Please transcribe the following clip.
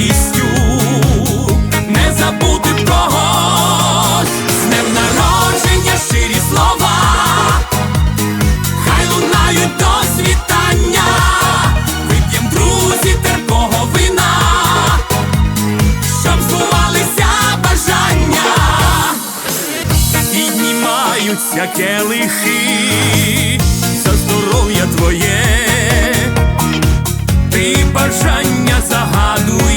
радістю, не забути когось, з днем народження щирі слова. Хай лунають до світання, вип'єм друзі терпого вина, щоб збувалися бажання, піднімаються келихи. За здоров'я твоє, ти бажання загадує